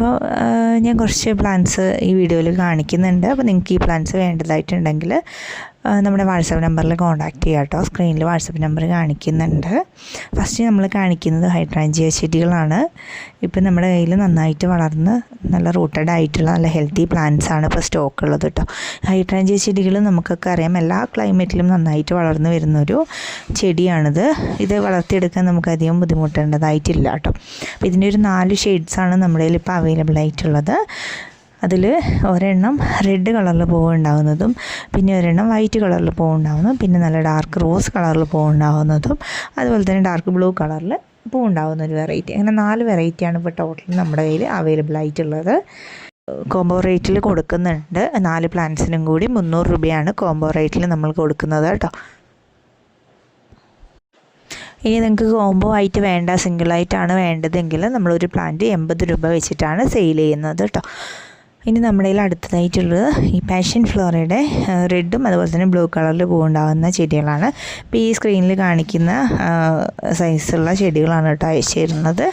അപ്പോൾ ഞാൻ കുറച്ച് പ്ലാൻസ് ഈ വീഡിയോയിൽ കാണിക്കുന്നുണ്ട്. അപ്പോൾ നിങ്ങൾക്ക് ഈ പ്ലാൻസ് വേണ്ടതായിട്ടുണ്ടെങ്കിൽ നമ്മുടെ വാട്സപ്പ് നമ്പറിൽ കോൺടാക്റ്റ് ചെയ്യാം കേട്ടോ. സ്ക്രീനിൽ വാട്സപ്പ് നമ്പർ കാണിക്കുന്നുണ്ട്. ഫസ്റ്റ് നമ്മൾ കാണിക്കുന്നത് ഹൈഡ്രാഞ്ചിയ ചെടികളാണ് ഇപ്പം നമ്മുടെ കയ്യിൽ നന്നായിട്ട് വളർന്ന് നല്ല റൂട്ടഡ് ആയിട്ടുള്ള നല്ല ഹെൽത്തി പ്ലാന്റ്സ് ആണ് ഇപ്പോൾ സ്റ്റോക്ക് ഉള്ളത് കേട്ടോ. ഹൈഡ്രാഞ്ചിയ ചെടികൾ നമുക്കൊക്കെ അറിയാം. എല്ലാ ക്ലൈമറ്റിലും നന്നായിട്ട് വളർന്നു വരുന്നൊരു ചെടിയാണിത്. ഇത് വളർത്തിയെടുക്കാൻ നമുക്ക് അധികം ബുദ്ധിമുട്ടേണ്ടതായിട്ടില്ല കേട്ടോ. അപ്പോൾ ഇതിന്റെ ഒരു നാല് ഷെയ്ഡ്സാണ് നമ്മുടെ കയ്യിൽ ഇപ്പോൾ അവൈലബിൾ ആയിട്ടുള്ളത്. അതിൽ ഒരെണ്ണം റെഡ് കളറിൽ പൂവ് ഉണ്ടാകുന്നതും പിന്നെ ഒരെണ്ണം വൈറ്റ് കളറിൽ പൂവ് ഉണ്ടാകുന്നതും പിന്നെ നല്ല ഡാർക്ക് റോസ് കളറിൽ പൂവ് ഉണ്ടാകുന്നതും അതുപോലെ തന്നെ ഡാർക്ക് ബ്ലൂ കളറിൽ പൂവുണ്ടാകുന്ന ഒരു വെറൈറ്റി അങ്ങനെ നാല് വെറൈറ്റിയാണ് ഇപ്പോൾ ടോട്ടൽ നമ്മുടെ കയ്യിൽ അവൈലബിൾ ആയിട്ടുള്ളത്. കോംബോ റേറ്റിൽ കൊടുക്കുന്നുണ്ട്. നാല് പ്ലാന്റ്സിനും കൂടി മുന്നൂറ് രൂപയാണ് കോംബോ റേറ്റിൽ നമ്മൾ കൊടുക്കുന്നത് കേട്ടോ. ഇനി നിങ്ങൾക്ക് കോംബോ ആയിട്ട് വേണ്ട സിംഗിളായിട്ടാണ് വേണ്ടതെങ്കിൽ നമ്മളൊരു പ്ലാന്റ് എൺപത് രൂപ വെച്ചിട്ടാണ് സെയിൽ ചെയ്യുന്നത് കേട്ടോ. ഇനി നമ്മുടെ കയ്യിൽ അടുത്തതായിട്ടുള്ളത് ഈ പാഷൻ ഫ്ലോറയുടെ റെഡും അതുപോലെ തന്നെ ബ്ലൂ കളറിൽ പൂവുണ്ടാകുന്ന ചെടികളാണ്. ഇപ്പോൾ ഈ സ്ക്രീനിൽ കാണിക്കുന്ന സൈസുള്ള ചെടികളാണ് കേട്ടോ അയച്ചു തരുന്നത്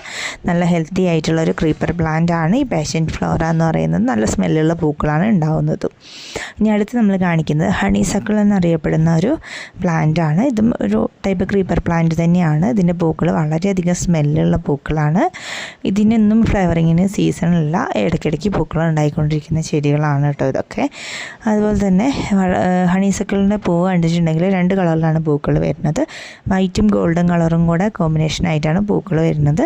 നല്ല ഹെൽത്തി ആയിട്ടുള്ള ഒരു ക്രീപ്പർ പ്ലാന്റ് ആണ് ഈ പാഷൻ ഫ്ലോറ എന്ന് പറയുന്നത്. നല്ല സ്മെല്ലുള്ള പൂക്കളാണ് ഉണ്ടാകുന്നതും ഇനി അടുത്ത് നമ്മൾ കാണിക്കുന്നത് ഹണി സക്കിൾ എന്നറിയപ്പെടുന്ന ഒരു പ്ലാന്റ് ആണ്. ഇതും ഒരു ടൈപ്പ് ക്രീപ്പർ പ്ലാന്റ് തന്നെയാണ്. ഇതിന്റെ പൂക്കൾ വളരെയധികം സ്മെല്ലുള്ള പൂക്കളാണ്. ഇതിനൊന്നും ഫ്ലേവറിങ്ങിന് സീസണില്ല ഇടയ്ക്കിടയ്ക്ക് പൂക്കൾ ഉണ്ടായിക്കൊണ്ടിരിക്കുന്ന ചെടികളാണ് കേട്ടോ ഇതൊക്കെ. അതുപോലെ തന്നെ ഹണീസക്കിളിന്റെ പൂവ് കണ്ടിട്ടുണ്ടെങ്കിൽ രണ്ട് കളറിലാണ് പൂക്കൾ വരുന്നത്. വൈറ്റും ഗോൾഡൻ കളറും കൂടെ കോമ്പിനേഷനായിട്ടാണ് പൂക്കൾ വരുന്നത്.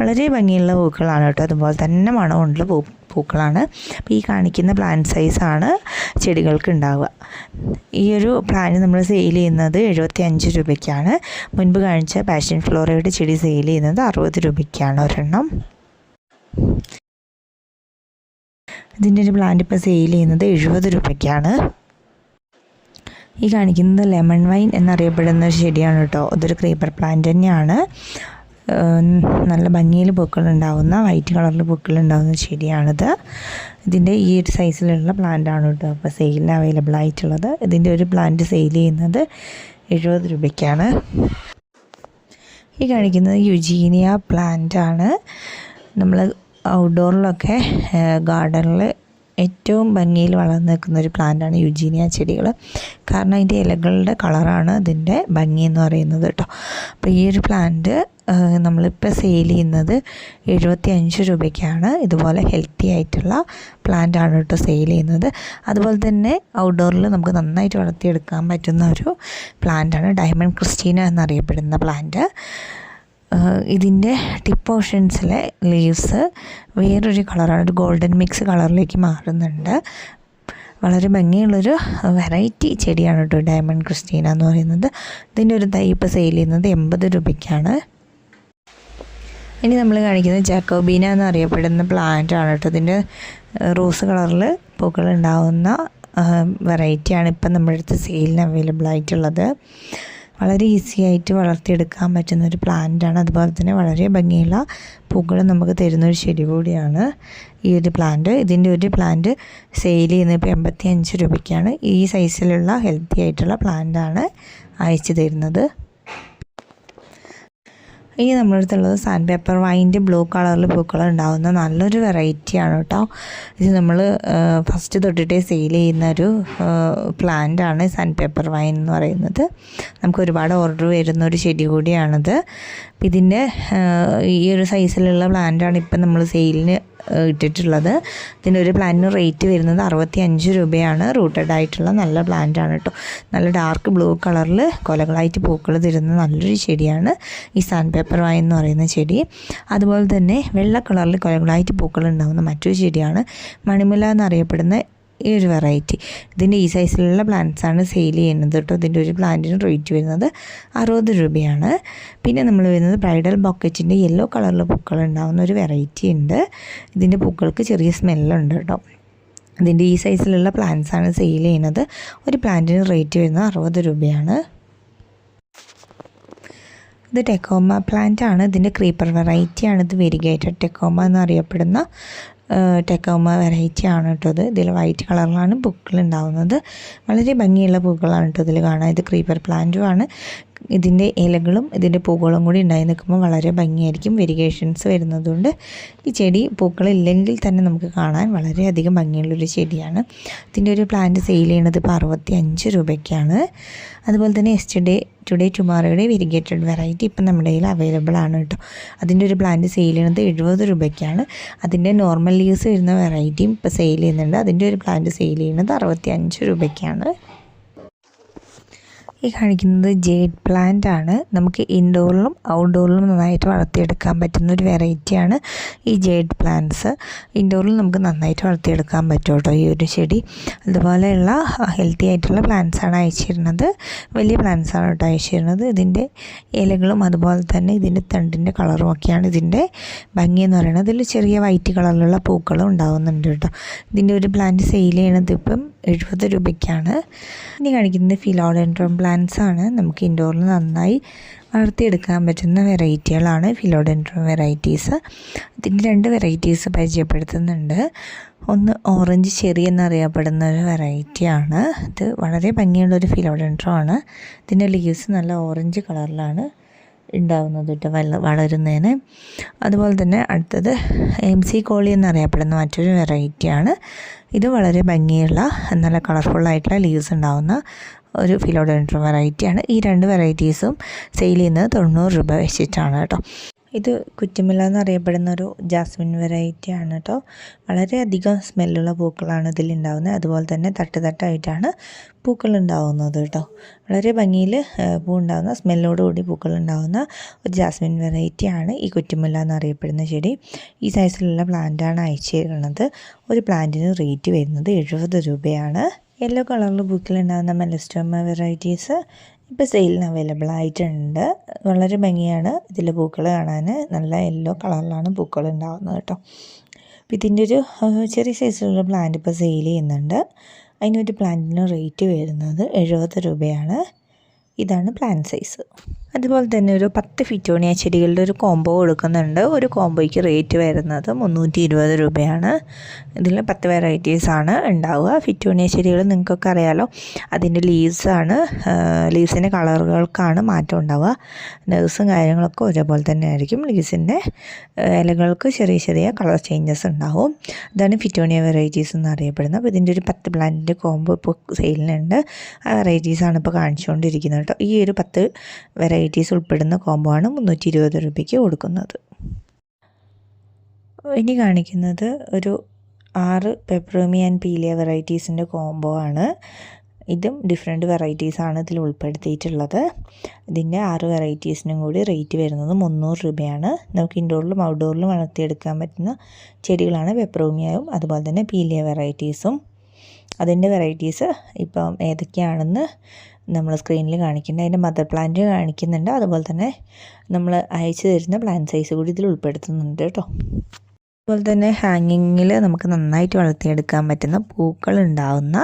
വളരെ ഭംഗിയുള്ള പൂക്കളാണ് കേട്ടോ. അതുപോലെ തന്നെ മണമുള്ള പൂ പൂക്കളാണ്. അപ്പോൾ ഈ കാണിക്കുന്ന പ്ലാന്റ് സൈസാണ് ചെടികൾക്ക് ഉണ്ടാവുക. ഈ ഒരു പ്ലാന്റ് നമ്മൾ സെയിൽ ചെയ്യുന്നത് എഴുപത്തി അഞ്ച് രൂപയ്ക്കാണ്. മുൻപ് കാണിച്ച പാഷൻ ഫ്ലോറയുടെ ചെടി സെയിൽ ചെയ്യുന്നത് അറുപത് രൂപയ്ക്കാണ് ഒരെണ്ണം. ഇതിന്റെ ഒരു പ്ലാന്റ് ഇപ്പോൾ സെയിൽ ചെയ്യുന്നത് എഴുപത് രൂപയ്ക്കാണ്. ഈ കാണിക്കുന്നത് ലെമൺ വൈൻ എന്നറിയപ്പെടുന്ന ചെടിയാണ് കേട്ടോ. അതൊരു ക്രീപ്പർ പ്ലാന്റ് തന്നെയാണ്. നല്ല ഭംഗിയിൽ പൂക്കളുണ്ടാവുന്ന വൈറ്റ് കളറിൽ പൂക്കളുണ്ടാവുന്ന ചെടിയാണിത്. ഇതിന്റെ ഈ ഒരു സൈസിലുള്ള പ്ലാന്റ് ആണ് കേട്ടോ അപ്പോൾ സെയിലിന് അവൈലബിൾ ആയിട്ടുള്ളത്. ഇതിന്റെ ഒരു പ്ലാന്റ് സെയിൽ ചെയ്യുന്നത് എഴുപത് രൂപയ്ക്കാണ്. ഈ കാണിക്കുന്നത് യുജീനിയ പ്ലാന്റ് ആണ്. നമ്മൾ ഔട്ട്ഡോറിലൊക്കെ ഗാർഡനിൽ ഏറ്റവും ഭംഗിയിൽ വളർന്നു നിൽക്കുന്ന ഒരു പ്ലാന്റാണ് യുജീനിയ ചെടികൾ കാരണം അതിന്റെ ഇലകളുടെ കളറാണ് അതിന്റെ ഭംഗി എന്ന് പറയുന്നത് കേട്ടോ. അപ്പോൾ ഈ ഒരു പ്ലാന്റ് നമ്മളിപ്പോൾ സെയിൽ ചെയ്യുന്നത് എഴുപത്തി അഞ്ച് രൂപയ്ക്കാണ്. ഇതുപോലെ ഹെൽത്തി ആയിട്ടുള്ള പ്ലാന്റ് ആണ് കേട്ടോ സെയിൽ ചെയ്യുന്നത്. അതുപോലെ തന്നെ ഔട്ട്ഡോറിൽ നമുക്ക് നന്നായിട്ട് വളർത്തിയെടുക്കാൻ പറ്റുന്ന ഒരു പ്ലാന്റാണ് ഡയമണ്ട് ക്രിസ്റ്റീന എന്നറിയപ്പെടുന്ന പ്ലാന്റ് ഇതിന്റെ ടിപ്പ് പോർഷൻസിലെ ലീവ്സ് വേറൊരു കളറാണ്. ഒരു ഗോൾഡൻ മിക്സ് കളറിലേക്ക് മാറുന്നുണ്ട്. വളരെ ഭംഗിയുള്ളൊരു വെറൈറ്റി ചെടിയാണ് കേട്ടോ ഡയമണ്ട് ക്രിസ്റ്റീന എന്ന് പറയുന്നത്. ഇതിന്റെ ഒരു തൈ ഇപ്പോൾ സെയിൽ ചെയ്യുന്നത് എൺപത് രൂപയ്ക്കാണ്. ഇനി നമ്മൾ കാണിക്കുന്നത് ജാക്കോബീന എന്നറിയപ്പെടുന്ന പ്ലാന്റ് ആണ് കേട്ടോ. ഇതിന്റെ റോസ് കളറിൽ പൂക്കൾ ഉണ്ടാവുന്ന വെറൈറ്റിയാണ് ഇപ്പം നമ്മുടെ അടുത്ത് സെയിലിന് അവൈലബിൾ ആയിട്ടുള്ളത്. വളരെ ഈസി ആയിട്ട് വളർത്തിയെടുക്കാൻ പറ്റുന്ന ഒരു പ്ലാന്റാണ്. അതുപോലെ തന്നെ വളരെ ഭംഗിയുള്ള പൂക്കൾ നമുക്ക് തരുന്ന ഒരു ചെടി കൂടിയാണ് ഈ ഒരു പ്ലാന്റ്. ഇതിന്റെ ഒരു പ്ലാന്റ് സെയിൽ ചെയ്യുന്നത് ഇപ്പോൾ എൺപത്തി അഞ്ച് രൂപയ്ക്കാണ്. ഈ സൈസിലുള്ള ഹെൽത്തി ആയിട്ടുള്ള പ്ലാന്റാണ് അയച്ചു തരുന്നത്. ഇനി നമ്മുടെ അടുത്തുള്ളത് സാൻഡ് പേപ്പർ വൈന്റെ ബ്ലൂ കളറിൽ പൂക്കൾ ഉണ്ടാകുന്ന നല്ലൊരു വെറൈറ്റിയാണ് കേട്ടോ ഇത് നമ്മൾ ഫസ്റ്റ് തൊട്ടിട്ടേ സെയിൽ ചെയ്യുന്ന ഒരു പ്ലാന്റ് ആണ് സാൻഡ് പേപ്പർ വൈൻ എന്ന് പറയുന്നത്. നമുക്ക് ഒരുപാട് ഓർഡർ വരുന്ന ഒരു ചെടി കൂടിയാണിത്. ഇതിന്റെ ഈ ഒരു സൈസിലുള്ള പ്ലാന്റ് ആണ് ഇപ്പം നമ്മൾ സെയിലിന് ഇട്ടിട്ടുള്ളത്. ഇതിന്റെ ഒരു പ്ലാന്റിന് റേറ്റ് വരുന്നത് അറുപത്തി അഞ്ച് രൂപയാണ്. റൂട്ടഡ് ആയിട്ടുള്ള നല്ല പ്ലാന്റ് ആണ് കേട്ടോ നല്ല ഡാർക്ക് ബ്ലൂ കളറിൽ കൊലകളായിട്ട് പൂക്കൾ തരുന്ന നല്ലൊരു ചെടിയാണ് ഈ സാൻഡ് പേപ്പർ വായ എന്ന് പറയുന്ന ചെടി. അതുപോലെ തന്നെ വെള്ള കളറിൽ കൊലകളായിട്ട് പൂക്കൾ ഉണ്ടാകുന്ന മറ്റൊരു ചെടിയാണ്. മണിമുല എന്നറിയപ്പെടുന്ന ഈ ഒരു വെറൈറ്റി ഇതിന്റെ ഈ സൈസിലുള്ള പ്ലാന്റ്സ് ആണ് സെയിൽ ചെയ്യുന്നത് കേട്ടോ. ഇതിന്റെ ഒരു പ്ലാന്റിന് റേറ്റ് വരുന്നത് അറുപത് രൂപയാണ്. പിന്നെ നമ്മൾ വരുന്നത് ബ്രൈഡൽ ബൊക്കറ്റിന്റെ യെല്ലോ കളറിൽ പൂക്കൾ ഉണ്ടാകുന്ന ഒരു വെറൈറ്റി ഉണ്ട്. ഇതിന്റെ പൂക്കൾക്ക് ചെറിയ സ്മെല്ലുണ്ട് കേട്ടോ. ഇതിന്റെ ഈ സൈസിലുള്ള പ്ലാന്റ്സ് ആണ് സെയിൽ ചെയ്യുന്നത്. ഒരു പ്ലാന്റിന് റേറ്റ് വരുന്നത് അറുപത് രൂപയാണ്. ഇത് ടെക്കോമ പ്ലാന്റ് ആണ്. ഇതിന്റെ ക്രീപ്പർ വെറൈറ്റി ആണ്. ഇത് വെരിഗേറ്റഡ് ടെക്കോമ എന്നറിയപ്പെടുന്ന ടെക്കോമ വെറൈറ്റി ആണ് ഇത്. ഇതിൽ വൈറ്റ് കളറിലാണ് പൂക്കൾ ഉണ്ടാവുന്നത്. വളരെ ഭംഗിയുള്ള പൂക്കളാണ് കേട്ടോ ഇതിൽ കാണാൻ. ഇത് ക്രീപ്പർ പ്ലാന്റും ആണ്. ഇതിന്റെ ഇലകളും ഇതിന്റെ പൂക്കളും കൂടി ഉണ്ടായി നിൽക്കുമ്പോൾ വളരെ ഭംഗിയായിരിക്കും വെരിഗേഷൻസ് വരുന്നതുകൊണ്ട്. ഈ ചെടി പൂക്കളില്ലെങ്കിൽ തന്നെ നമുക്ക് കാണാൻ വളരെയധികം ഭംഗിയുള്ളൊരു ചെടിയാണ്. ഇതിന്റെ ഒരു പ്ലാന്റ് സെയിൽ ചെയ്യണത് ഇപ്പോൾ അറുപത്തി അഞ്ച് രൂപയ്ക്കാണ്. അതുപോലെ തന്നെ എസ്റ്റർഡേ ടുഡേ ടുമാറോയുടെ വെരിഗേറ്റഡ് വെറൈറ്റി ഇപ്പം നമ്മുടെ കയ്യിൽ അവൈലബിൾ ആണ് കേട്ടോ. അതിന്റെ ഒരു പ്ലാന്റ് സെയിൽ ചെയ്യുന്നത് എഴുപത് രൂപയ്ക്കാണ്. അതിന്റെ നോർമൽ ലീവ്സ് വരുന്ന വെറൈറ്റിയും ഇപ്പോൾ സെയിൽ ചെയ്യുന്നുണ്ട്. അതിന്റെ ഒരു പ്ലാന്റ് സെയിൽ ചെയ്യുന്നത് അറുപത്തി അഞ്ച് രൂപയ്ക്കാണ്. ഈ കാണിക്കുന്നത് ജേഡ് പ്ലാന്റ് ആണ്. നമുക്ക് ഇൻഡോറിലും ഔട്ട്ഡോറിലും നന്നായിട്ട് വളർത്തിയെടുക്കാൻ പറ്റുന്ന ഒരു വെറൈറ്റിയാണ് ഈ ജേഡ് പ്ലാന്റ്സ്. ഇൻഡോറിൽ നമുക്ക് നന്നായിട്ട് വളർത്തിയെടുക്കാൻ പറ്റും കേട്ടോ ഈ ഒരു ചെടി. അതുപോലെയുള്ള ഹെൽത്തി ആയിട്ടുള്ള പ്ലാന്റ്സ് ആണ് അയച്ചിരുന്നത്. വലിയ പ്ലാന്റ്സ് ആണ് കേട്ടോ അയച്ചിരുന്നത്. ഇതിന്റെ ഇലകളും അതുപോലെ തന്നെ ഇതിന്റെ തണ്ടിന്റെ കളറും ഒക്കെയാണ് ഇതിന്റെ ഭംഗി എന്ന് പറയുന്നത്. ഇതിൽ ചെറിയ വൈറ്റ് കളറിലുള്ള പൂക്കളും ഉണ്ടാവുന്നുണ്ട് കേട്ടോ. ഇതിന്റെ ഒരു പ്ലാന്റ് സെയിൽ ചെയ്യണത് ഇപ്പം എഴുപത് രൂപയ്ക്കാണ്. ഇനി കാണിക്കുന്നത് ഫിലോഡെൻഡ്രോം പ്ലാന്റ്സ് ആണ്. നമുക്ക് ഇൻഡോറിൽ നന്നായി വളർത്തിയെടുക്കാൻ പറ്റുന്ന വെറൈറ്റികളാണ് ഫിലോഡെൻഡ്രോം വെറൈറ്റീസ് ഇതിന്റെ രണ്ട് വെറൈറ്റീസ് പരിചയപ്പെടുത്തുന്നുണ്ട്. ഒന്ന് ഓറഞ്ച് ചെറി എന്നറിയപ്പെടുന്ന ഒരു വെറൈറ്റിയാണ് ഇത് വളരെ ഭംഗിയുള്ളൊരു ഫിലോഡെൻഡ്രോ ആണ്. ഇതിന്റെ ലീവ്സ് നല്ല ഓറഞ്ച് കളറിലാണ് ഉണ്ടാവുന്നത് കേട്ടോ വല്ല വളരുന്നതിന്. അതുപോലെ തന്നെ അടുത്തത് എം സി കോളി എന്നറിയപ്പെടുന്ന മറ്റൊരു വെറൈറ്റിയാണ് ഇത് വളരെ ഭംഗിയുള്ള നല്ല കളർഫുള്ളായിട്ടുള്ള ലീവ്സ് ഉണ്ടാവുന്ന ഒരു ഫിലോഡെൻഡ്രോ വെറൈറ്റിയാണ് ഈ രണ്ട് വെറൈറ്റീസും സെയിൽ ചെയ്യുന്നത് തൊണ്ണൂറ് രൂപ വെച്ചിട്ടാണ് കേട്ടോ. ഇത് കുറ്റിമുല്ല എന്നറിയപ്പെടുന്ന ഒരു ജാസ്മിൻ വെറൈറ്റി ആണ് കേട്ടോ വളരെയധികം സ്മെല്ലുള്ള പൂക്കളാണ് ഇതിലുണ്ടാവുന്നത് അതുപോലെ തന്നെ തട്ട് തട്ടായിട്ടാണ് പൂക്കൾ ഉണ്ടാവുന്നത് കേട്ടോ വളരെ ഭംഗിയിൽ പൂ ഉണ്ടാകുന്ന സ്മെല്ലോടുകൂടി പൂക്കൾ ഉണ്ടാകുന്ന ഒരു ജാസ്മിൻ വെറൈറ്റി ആണ് ഈ കുറ്റിമുല്ല എന്നറിയപ്പെടുന്ന ചെടി. ഈ സൈസിലുള്ള പ്ലാന്റാണ് അയച്ചു തരുന്നത്. ഒരു പ്ലാന്റിന് റേറ്റ് വരുന്നത് എഴുപത് രൂപയാണ്. യെല്ലോ കളറിൽ പൂക്കളുണ്ടാകുന്ന മെലസ്റ്റോമ വെറൈറ്റീസ് ഇപ്പോൾ സെയിലിന് അവൈലബിൾ ആയിട്ടുണ്ട്. വളരെ ഭംഗിയാണ് ഇതിൽ പൂക്കൾ കാണാൻ. നല്ല യെല്ലോ കളറിലാണ് പൂക്കൾ ഉണ്ടാകുന്നത് കേട്ടോ. അപ്പോൾ ഇതിന്റെ ഒരു ചെറിയ സൈസിലുള്ള പ്ലാന്റ് ഇപ്പോൾ സെയിൽ ചെയ്യുന്നുണ്ട്. അതിനൊരു പ്ലാന്റിന് റേറ്റ് വരുന്നത് എഴുപത് രൂപയാണ്. ഇതാണ് പ്ലാന്റ് സൈസ്. അതുപോലെ തന്നെ ഒരു പത്ത് ഫിറ്റോണിയ ചെടികളുടെ ഒരു കോംബോ കൊടുക്കുന്നുണ്ട്. ഒരു കോംബോയ്ക്ക് റേറ്റ് വരുന്നത് മുന്നൂറ്റി ഇരുപത് രൂപയാണ്. ഇതിൽ പത്ത് വെറൈറ്റീസ് ആണ് ഉണ്ടാവുക. ഫിറ്റോണിയ ചെടികൾ നിങ്ങൾക്കൊക്കെ അറിയാലോ. അതിന്റെ ലീവ്സാണ് ലീവ്സിന്റെ കളറുകൾക്കാണ് മാറ്റം ഉണ്ടാവുക. നേഴ്സും കാര്യങ്ങളൊക്കെ ഒരേപോലെ തന്നെ ആയിരിക്കും. ലീവ്സിന്റെ ഇലകൾക്ക് ചെറിയ ചെറിയ കളർ ചേഞ്ചസ് ഉണ്ടാവും. അതാണ് ഫിറ്റോണിയ വെറൈറ്റീസ് എന്ന് അറിയപ്പെടുന്നത്. അപ്പോൾ ഇതിന്റെ ഒരു പത്ത് പ്ലാന്റിന്റെ കോംബോ ഇപ്പോൾ സെയിലിനുണ്ട് ആ വെറൈറ്റീസാണ് ഇപ്പോൾ കാണിച്ചുകൊണ്ടിരിക്കുന്നത് കേട്ടോ. ഈ ഒരു പത്ത് വെറൈറ്റീസ് ഉൾപ്പെടുന്ന കോംബോ ആണ് മുന്നൂറ്റി ഇരുപത് രൂപയ്ക്ക് കൊടുക്കുന്നത്. ഇനി കാണിക്കുന്നത് ഒരു ആറ് പെപ്രോമി ആൻഡ് പീലിയ വെറൈറ്റീസിന്റെ കോംബോ ആണ് ഇതും ഡിഫറെന്റ് ആണ് ഇതിൽ ഉൾപ്പെടുത്തിയിട്ടുള്ളത്. ഇതിന്റെ ആറ് വെറൈറ്റീസിനും കൂടി റേറ്റ് വരുന്നത് മുന്നൂറ് രൂപയാണ്. നമുക്ക് ഇൻഡോറിലും ഔട്ട്ഡോറിലും വളർത്തിയെടുക്കാൻ പറ്റുന്ന ചെടികളാണ് പെപ്രോമിയയും അതുപോലെ തന്നെ പീലിയ വെറൈറ്റീസും. അതിന്റെ വെറൈറ്റീസ് ഇപ്പം ഏതൊക്കെയാണെന്ന് നമ്മൾ സ്ക്രീനിൽ കാണിക്കുന്നുണ്ട് അതിന്റെ മദർ പ്ലാന്റ് കാണിക്കുന്നുണ്ട്. അതുപോലെ തന്നെ നമ്മൾ അയച്ചു തരുന്ന പ്ലാന്റ് സൈസ് കൂടി ഇതിൽ ഉൾപ്പെടുത്തുന്നുണ്ട് കേട്ടോ. അതുപോലെ തന്നെ ഹാങ്ങിങ്ങിൽ നമുക്ക് നന്നായിട്ട് വളർത്തിയെടുക്കാൻ പറ്റുന്ന പൂക്കൾ ഉണ്ടാവുന്ന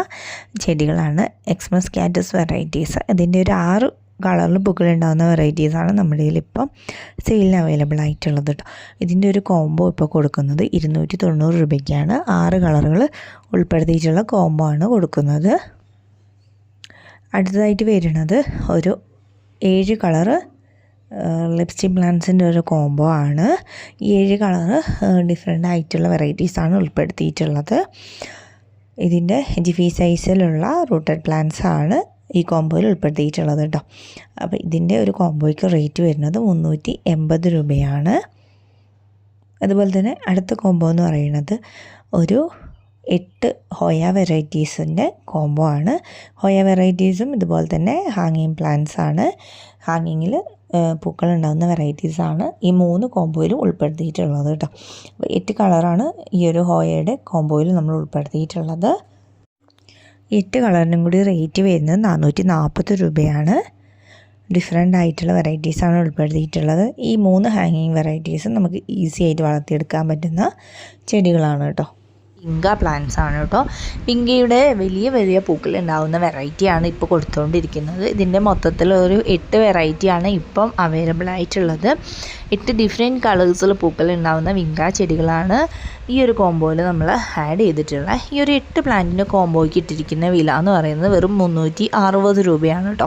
ചെടികളാണ് എക്സ്മസ് കാറ്റസ് വെറൈറ്റീസ് ഇതിന്റെ ഒരു ആറ് കളറിൽ പൂക്കളുണ്ടാകുന്ന വെറൈറ്റീസാണ് നമ്മുടെ കയ്യിൽ ഇപ്പം സെയിലിന് അവൈലബിൾ ആയിട്ടുള്ളത് കേട്ടോ. ഇതിന്റെ ഒരു കോംബോ ഇപ്പോൾ കൊടുക്കുന്നത് ഇരുന്നൂറ്റി തൊണ്ണൂറ് രൂപയ്ക്കാണ്. ആറ് കളറുകൾ ഉൾപ്പെടുത്തിയിട്ടുള്ള കോംബോ ആണ് കൊടുക്കുന്നത്. അടുത്തതായിട്ട് വരുന്നത് ഒരു ഏഴ് കളറ് ലിപ്സ്റ്റിക് പ്ലാന്റ്സിന്റെ ഒരു കോംബോ ആണ്. ഈ ഏഴ് കളറ് ഡിഫറെന്റ് ആയിട്ടുള്ള വെറൈറ്റീസാണ് ഉൾപ്പെടുത്തിയിട്ടുള്ളത്. ഇതിന്റെ ജിഫി സൈസിലുള്ള റൂട്ടഡ് പ്ലാന്റ്സ് ഈ കോംബോയിൽ ഉൾപ്പെടുത്തിയിട്ടുള്ളത് കേട്ടോ അപ്പോൾ ഇതിന്റെ ഒരു കോംബോയ്ക്ക് റേറ്റ് വരുന്നത് മുന്നൂറ്റി എൺപത് രൂപയാണ്. അതുപോലെ തന്നെ അടുത്ത കോംബോ എന്ന് പറയുന്നത് ഒരു എട്ട് ഹോയ വെറൈറ്റീസിന്റെ കോംബോ ആണ്. ഹോയ വെറൈറ്റീസും ഇതുപോലെ തന്നെ ഹാങ്ങിങ് പ്ലാന്റ്സ് ആണ്. ഹാങ്ങിങ്ങിൽ പൂക്കൾ ഉണ്ടാകുന്ന വെറൈറ്റീസ് ആണ് ഈ മൂന്ന് കോംബോയിലും ഉൾപ്പെടുത്തിയിട്ടുള്ളത് കേട്ടോ എട്ട് കളറാണ് ഈ ഒരു ഹോയയുടെ കോംബോയിൽ നമ്മൾ ഉൾപ്പെടുത്തിയിട്ടുള്ളത്. എട്ട് കളറിനും കൂടി റേറ്റ് വരുന്നത് നാനൂറ്റി നാൽപ്പത് രൂപയാണ്. ഡിഫറെന്റ് ആയിട്ടുള്ള വെറൈറ്റീസാണ് ഉൾപ്പെടുത്തിയിട്ടുള്ളത്. ഈ മൂന്ന് ഹാങ്ങിങ് വെറൈറ്റീസ് നമുക്ക് ഈസി ആയിട്ട് വളർത്തിയെടുക്കാൻ പറ്റുന്ന ചെടികളാണ് കേട്ടോ. പിങ്ക പ്ലാന്റ്സ് ആണ് കേട്ടോ. പിങ്കയുടെ വലിയ വലിയ പൂക്കൾ ഉണ്ടാകുന്ന വെറൈറ്റിയാണ് ഇപ്പോൾ കൊടുത്തുകൊണ്ടിരിക്കുന്നത് ഇതിന്റെ മൊത്തത്തിൽ ഒരു എട്ട് വെറൈറ്റിയാണ് ഇപ്പം അവൈലബിൾ ആയിട്ടുള്ളത്. എട്ട് ഡിഫറെന്റ് കളേഴ്സിൽ പൂക്കൾ ഉണ്ടാകുന്ന വിങ്ക ചെടികളാണ് ഈ ഒരു കോംബോയിൽ നമ്മൾ ആഡ് ചെയ്തിട്ടുള്ള. ഈ ഒരു എട്ട് പ്ലാന്റിന്റെ കോംബോയ്ക്ക് ഇട്ടിരിക്കുന്ന വില എന്ന് പറയുന്നത് വെറും മുന്നൂറ്റി അറുപത് രൂപയാണ് കേട്ടോ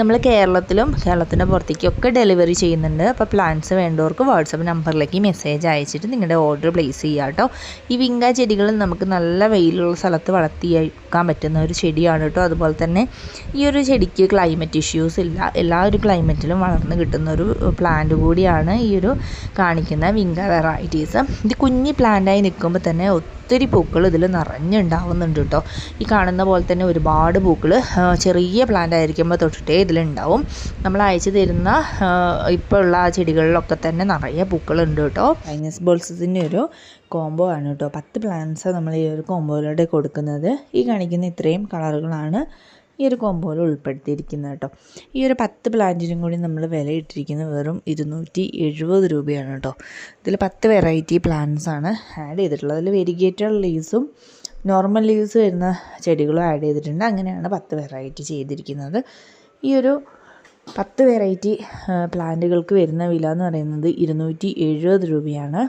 നമ്മൾ കേരളത്തിലും കേരളത്തിന്റെ പുറത്തേക്കൊക്കെ ഡെലിവറി ചെയ്യുന്നുണ്ട്. അപ്പോൾ പ്ലാന്റ്സ് വേണ്ടവർക്ക് വാട്സപ്പ് നമ്പറിലേക്ക് മെസ്സേജ് അയച്ചിട്ട് നിങ്ങളുടെ ഓർഡർ പ്ലേസ് ചെയ്യുക കേട്ടോ ഈ വിങ്ക ചെടികൾ നമുക്ക് നല്ല വെയിലുള്ള സ്ഥലത്ത് വളർത്തിയെടുക്കാൻ പറ്റുന്ന ഒരു ചെടിയാണ് കേട്ടോ അതുപോലെ തന്നെ ഈ ഒരു ചെടിക്ക് ക്ലൈമറ്റ് ഇഷ്യൂസ് ഇല്ല. എല്ലാ ഒരു ക്ലൈമറ്റിലും വളർന്ന് കിട്ടുന്ന ഒരു പ്ലാന്റ് കൂടിയാണ് ഈ ഒരു കാണിക്കുന്ന വിങ്ക വെറൈറ്റീസ്. ഇത് കുഞ്ഞി പ്ലാന്റായി നിൽക്കുമ്പോൾ തന്നെ ഒത്തിരി പൂക്കൾ ഇതിൽ നിറഞ്ഞുണ്ടാവുന്നുണ്ട് കേട്ടോ. ഈ കാണുന്ന പോലെ തന്നെ ഒരുപാട് പൂക്കൾ ചെറിയ പ്ലാന്റ് ആയിരിക്കുമ്പോൾ തൊട്ടിട്ടേ ഇതിലുണ്ടാവും. നമ്മൾ അയച്ചു തരുന്ന ഇപ്പോൾ ഉള്ള ആ ചെടികളിലൊക്കെ തന്നെ നിറയെ പൂക്കളുണ്ട് കേട്ടോ. ചൈനീസ് ബോൾസസിന്റെ ഒരു കോംബോ ആണ് കേട്ടോ. പത്ത് പ്ലാന്റ്സ് നമ്മൾ ഈ ഒരു കോംബോയിലൂടെ കൊടുക്കുന്നത്. ഈ കാണിക്കുന്ന ഇത്രയും കളറുകളാണ് ഈ ഒരു കോമ്പോയിൽ ഉൾപ്പെടുത്തിയിരിക്കുന്നത് കേട്ടോ. ഈ ഒരു പത്ത് പ്ലാന്റിനും കൂടി നമ്മൾ വില ഇട്ടിരിക്കുന്നത് വെറും ഇരുന്നൂറ്റി എഴുപത് രൂപയാണ് കേട്ടോ. ഇതിൽ പത്ത് വെറൈറ്റി ആണ് ആഡ് ചെയ്തിട്ടുള്ളത്. അതിൽ വെരിഗേറ്റഡ് ലീവ്സും നോർമൽ ലീവ്സ് വരുന്ന ചെടികളും ആഡ് ചെയ്തിട്ടുണ്ട്. അങ്ങനെയാണ് പത്ത് വെറൈറ്റി ചെയ്തിരിക്കുന്നത്. ഈ ഒരു പത്ത് വെറൈറ്റി പ്ലാന്റുകൾക്ക് വരുന്ന വില എന്ന് പറയുന്നത് ഇരുന്നൂറ്റി എഴുപത് രൂപയാണ്.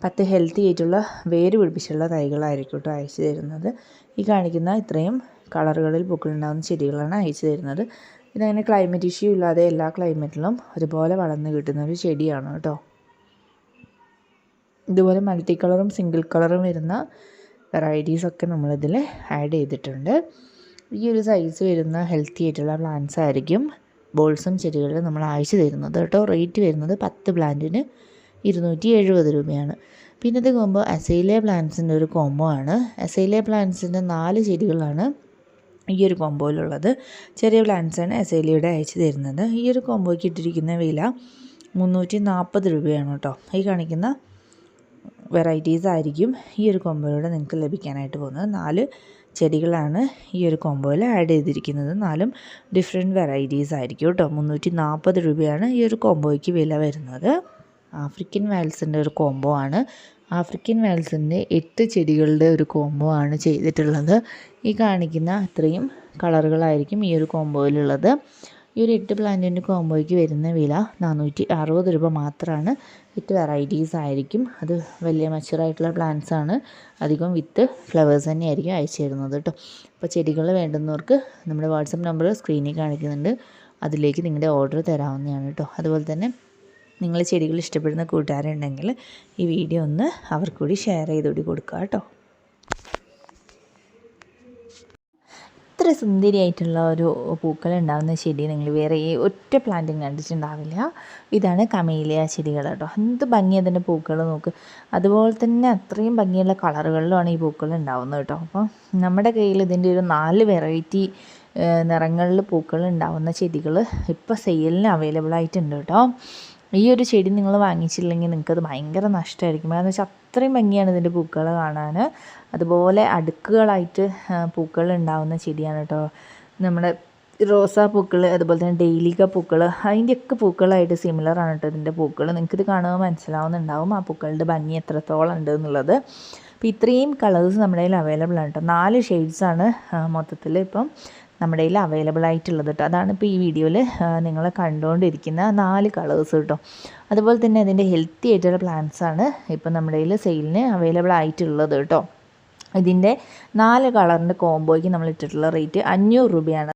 പത്ത് ഹെൽത്തി ആയിട്ടുള്ള വേര് പിടിപ്പിച്ചുള്ള തൈകളായിരിക്കും കേട്ടോ അയച്ചു തരുന്നത്. ഈ കാണിക്കുന്ന ഇത്രയും കളറുകളിൽ പൂക്കളുണ്ടാകുന്ന ചെടികളാണ് അയച്ചു തരുന്നത്. ഇതങ്ങനെ ക്ലൈമറ്റ് ഇഷ്യൂ ഇല്ലാതെ എല്ലാ ക്ലൈമറ്റിലും ഒരുപോലെ വളർന്ന് കിട്ടുന്ന ഒരു ചെടിയാണ് കേട്ടോ. ഇതുപോലെ മൾട്ടി കളറും സിംഗിൾ കളറും വരുന്ന വെറൈറ്റീസൊക്കെ നമ്മളിതിൽ ആഡ് ചെയ്തിട്ടുണ്ട്. ഈ ഒരു സൈസ് വരുന്ന ഹെൽത്തി ആയിട്ടുള്ള പ്ലാന്റ്സ് ആയിരിക്കും ബോൾസും ചെടികളിൽ നമ്മൾ അയച്ചു തരുന്നത് കേട്ടോ. റേറ്റ് വരുന്നത് പത്ത് പ്ലാന്റിന് ഇരുന്നൂറ്റി എഴുപത് രൂപയാണ്. പിന്നെ ഇത് കോമ്പോ അസൈലിയ പ്ലാന്റ്സിന്റെ ഒരു കോമ്പോ ആണ്. അസൈലിയ പ്ലാന്റ്സിന്റെ നാല് ചെടികളാണ് ഈ ഒരു കോമ്പോയിലുള്ളത് ചെറിയ പ്ലാന്റ്സാണ് ഐലിയുടെ അയച്ചു തരുന്നത്. ഈ ഒരു കോമ്പോയ്ക്ക് ഇട്ടിരിക്കുന്ന വില മുന്നൂറ്റി നാൽപ്പത് രൂപയാണ് കേട്ടോ. ഈ കാണിക്കുന്ന വെറൈറ്റീസ് ആയിരിക്കും ഈ ഒരു കോമ്പോയിലൂടെ നിങ്ങൾക്ക് ലഭിക്കാനായിട്ട് പോകുന്നത്. നാല് ചെടികളാണ് ഈ ഒരു കോമ്പോയിൽ ആഡ് ചെയ്തിരിക്കുന്നത്. നാലും ഡിഫറെന്റ് വെറൈറ്റീസ് ആയിരിക്കും കേട്ടോ. മുന്നൂറ്റി നാൽപ്പത് രൂപയാണ് ഈ ഒരു കോമ്പോയ്ക്ക് വില വരുന്നത്. ആഫ്രിക്കൻ വാൽസിന്റെ ഒരു കോംബോ ആണ്. ആഫ്രിക്കൻ വാൽസിന്റെ എട്ട് ചെടികളുടെ ഒരു കോംബോ ആണ് ചെയ്തിട്ടുള്ളത്. ഈ കാണിക്കുന്ന അത്രയും കളറുകളായിരിക്കും ഈ ഒരു കോംബോയിലുള്ളത് ഈ ഒരു എട്ട് പ്ലാന്റിന്റെ കോംബോയ്ക്ക് വരുന്ന വില നാനൂറ്റി അറുപത് രൂപ മാത്രമാണ് വിത്ത് വെറൈറ്റീസ് ആയിരിക്കും. അത് വലിയ മച്ചുറായിട്ടുള്ള പ്ലാന്റ്സ് ആണ്. അധികം വിത്ത് ഫ്ലവേഴ്സ് തന്നെയായിരിക്കും അയച്ചു തരുന്നത് കേട്ടോ. അപ്പോൾ ചെടികൾ വേണ്ടുന്നവർക്ക് നമ്മുടെ വാട്സപ്പ് നമ്പർ സ്ക്രീനിൽ കാണിക്കുന്നുണ്ട്. അതിലേക്ക് നിങ്ങളുടെ ഓർഡർ തരാവുന്നതാണ് കേട്ടോ. അതുപോലെ തന്നെ നിങ്ങൾ ചെടികൾ ഇഷ്ടപ്പെടുന്ന കൂട്ടുകാരുണ്ടെങ്കിൽ ഈ വീഡിയോ ഒന്ന് അവർക്കൂടി ഷെയർ ചെയ്തുകൂടി കൊടുക്കുക കേട്ടോ. ഇത്ര സുന്ദരിയായിട്ടുള്ള ഒരു പൂക്കൾ ഉണ്ടാകുന്ന ചെടി നിങ്ങൾ വേറെ ഈ ഒറ്റ പ്ലാന്റിങ് കണ്ടിട്ടുണ്ടാവില്ല. ഇതാണ് കമേലിയ ചെടികൾ കേട്ടോ. എന്ത് ഭംഗി അതിന്റെ പൂക്കൾ നോക്ക്. അതുപോലെ തന്നെ അത്രയും ഭംഗിയുള്ള കളറുകളിലുമാണ് ഈ പൂക്കൾ ഉണ്ടാവുന്നത് കേട്ടോ. അപ്പോൾ നമ്മുടെ കയ്യിൽ ഇതിന്റെ ഒരു നാല് വെറൈറ്റി നിറങ്ങളിൽ പൂക്കൾ ഉണ്ടാവുന്ന ചെടികൾ ഇപ്പോൾ സെയിലിന് അവൈലബിൾ ആയിട്ടുണ്ട് കേട്ടോ. ഈ ഒരു ചെടി നിങ്ങൾ വാങ്ങിച്ചില്ലെങ്കിൽ നിങ്ങൾക്കത് ഭയങ്കര നഷ്ടമായിരിക്കും. കാരണം വെച്ചാൽ അത്രയും ഭംഗിയാണ് ഇതിന്റെ പൂക്കൾ കാണാൻ. അതുപോലെ അടുക്കുകളായിട്ട് പൂക്കൾ ഉണ്ടാവുന്ന ചെടിയാണ് കേട്ടോ. നമ്മുടെ റോസാ പൂക്കൾ അതുപോലെ തന്നെ ഡെയിലിക പൂക്കൾ അതിന്റെയൊക്കെ പൂക്കളായിട്ട് സിമിലർ ആണ് കേട്ടോ ഇതിന്റെ പൂക്കൾ. നിങ്ങൾക്കിത് കാണുമ്പോൾ മനസ്സിലാവുന്നുണ്ടാവും ആ പൂക്കളുടെ ഭംഗി എത്രത്തോളം ഉണ്ട് എന്നുള്ളത്. അപ്പോൾ ഇത്രയും കളേഴ്സ് നമ്മുടെ കയ്യിൽ അവൈലബിൾ ആണ് കേട്ടോ. നാല് ഷെയ്ഡ്സാണ് മൊത്തത്തിൽ ഇപ്പം. നമ്മുടെ കയ്യിൽ അവൈലബിൾ ആയിട്ടുള്ളത് കേട്ടോ അതാണ് ഇപ്പോൾ ഈ വീഡിയോയിൽ നിങ്ങൾ കണ്ടുകൊണ്ടിരിക്കുന്ന നാല് കളേഴ്സ് കേട്ടോ അതുപോലെ തന്നെ അതിന്റെ ഹെൽത്തി ആയിട്ടുള്ള പ്ലാന്റ്സ് ആണ് ഇപ്പം നമ്മുടെ കയ്യിൽ സെയിലിന് അവൈലബിൾ ആയിട്ടുള്ളത് കേട്ടോ ഇതിന്റെ നാല് കളറിന്റെ കോംബോയ്ക്ക് നമ്മൾ ഇട്ടിട്ടുള്ള റേറ്റ് അഞ്ഞൂറ് രൂപയാണ്.